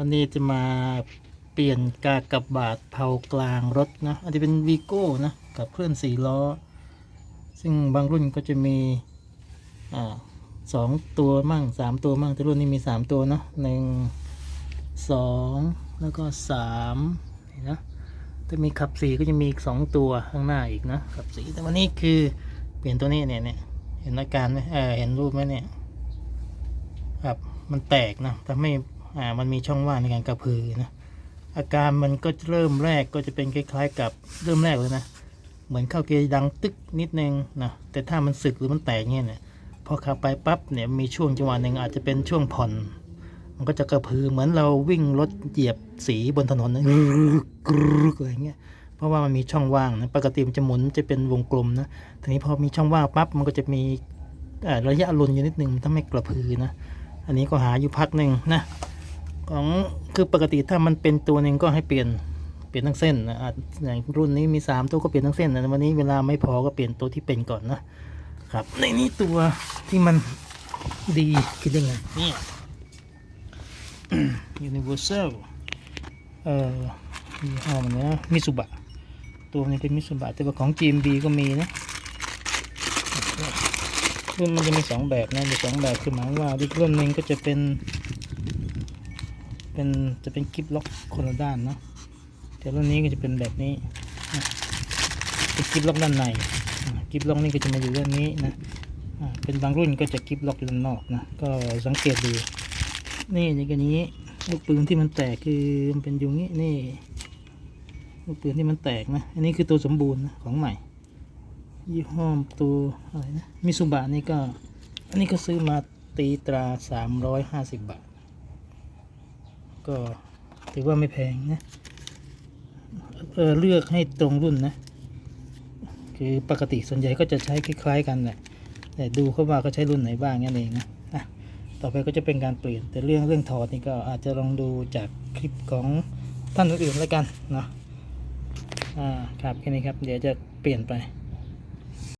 วันนี้จะมาเปลี่ยนกากบาทเผากลางรถนะ อันนี้เป็นวีโก้นะ กับเคลื่อนสี่ล้อ ซึ่งบางรุ่นก็จะมีอสองตัวมั่งสามตัวมั่งแต่รุ่นนี้มีสามตัวเนาะหนึ่งสองแล้วก็สามนะถ้ามีขับสีก็จะมีอีกสองตัวข้างหน้าอีกนะขับสีแต่วันนี้คือเปลี่ยนตัวนี้เนี่ยเนี่ยเห็นอาการไหมเออเห็นรูปไหมเนี่ยครับมันแตกนะทำให้ อ่ามันมีช่องว่างในการกระพือนะอาการมันก็เริ่มแรกก็จะเป็นคล้ายๆ กับเริ่มแรกเลยนะ เหมือนเข้าเกียร์ดังตึกนิดนึงนะแต่ถ้ามันสึกหรือมันแตกเนี่ยเนี่ยพอขับไปปั๊บเนี่ยมีช่วงจังหวะหนึ่งอาจจะเป็นช่วงผ่อน มันก็จะกระพือเหมือนเราวิ่งรถเหยียบสีบนถนนนะกรึกอะไรเงี้ยเพราะว่ามันมีช่องว่างนะปกติมันจะหมุนจะเป็นวงกลมนะทีนี้พอมีช่องว่างปั๊บมันก็จะมีระยะลุนอยู่นิดนึงมันทำให้กระพือนะ อันนี้ก็หาอยู่พักหนึ่งนะ ของคือปกติถ้ามันเป็นตัวหนึ่งก็ให้เปลี่ยนเปลี่ยนทั้งเส้นนะอาจอย่างรุ่นนี้มีสามตัวก็เปลี่ยนทั้งเส้นนะวันนี้เวลาไม่พอก็เปลี่ยนตัวที่เป็นก่อนนะครับในนี้ตัวที่มันดีคือยังไงเนี่ย Universal เอ่อยี่ห้อมันนะมิสุบะตัวนี้เป็นมิสุบะแต่ว่าของ GMB ก็มีนะรุ่นมันจะมีสองแบบนะมีสองแบบคือหมายว่าอีกรุ่นหนึ่งก็จะเป็น เป็นจะเป็นกิฟล็อกคนละด้านเนาะแต่รุ่นนี้ก็จะเป็นแบบนี้เป็นกิฟล็อกด้านในอะกิฟล็อกนี่ก็จะมาอยู่ด้านนี้นะเป็นบางรุ่นก็จะกิฟล็อกอยู่ด้านนอกนะก็สังเกตดูนี่อย่างนี้ลูกปืนที่มันแตกคือมันเป็นอยู่งี้นี่ลูกปืนที่มันแตกนะอันนี้คือตัวสมบูรณ์นะของใหม่ยี่ห้อตัวอะไรนะมิซูบะนี่ก็อันนี้ก็ซื้อมาตีตราสามร้อยห้าสิบบาท ก็ถือว่าไม่แพงนะเออเลือกให้ตรงรุ่นนะ คือปกติส่วนใหญ่ก็จะใช้คล้ายๆกันแหละแต่ดูเขาว่าก็ใช้รุ่นไหนบ้างนั่นเองนะอะต่อไปก็จะเป็นการเปลี่ยนแต่เรื่องเรื่องถอดนี่ก็อาจจะลองดูจากคลิปของท่านอื่นๆแล้วกันเนาะอ่าครับแค่นี้ครับ เดี๋ยวจะเปลี่ยนไป